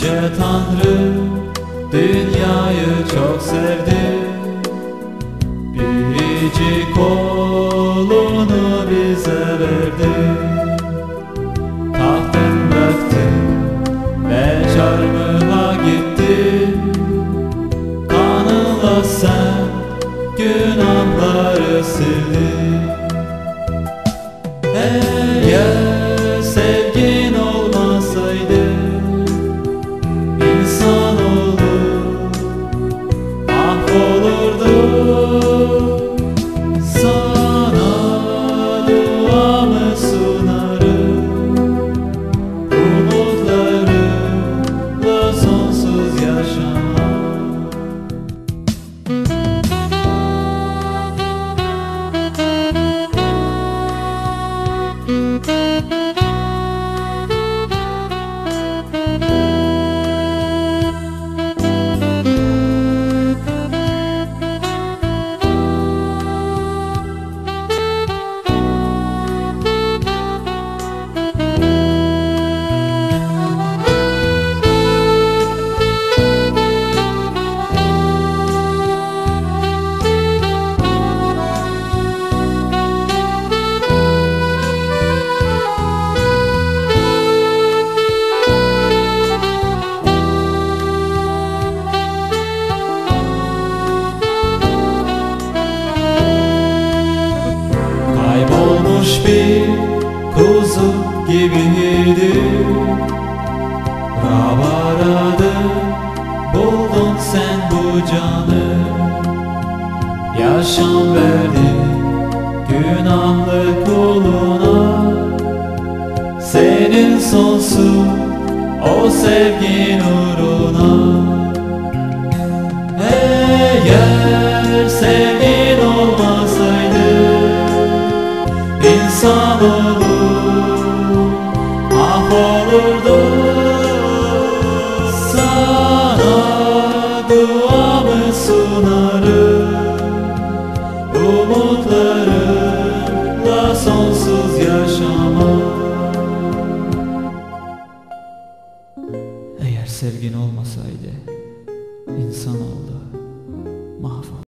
Yüce Tanrı dünyayı çok sevdi. Biricik oğlunu bize verdi. Tahtın bıraktın ve çarmıha gittin Kanınla sen günahları sildin Eğer sevgin olmasaydı Buldun sen bu canı. Yaşam verdin günahlı kuluna. Senin sonsuz o sevgin uğruna. Eğer sevgin umutlarımla sonsuz yaşama. Eğer sevgin olmasaydı insan oldu mahvol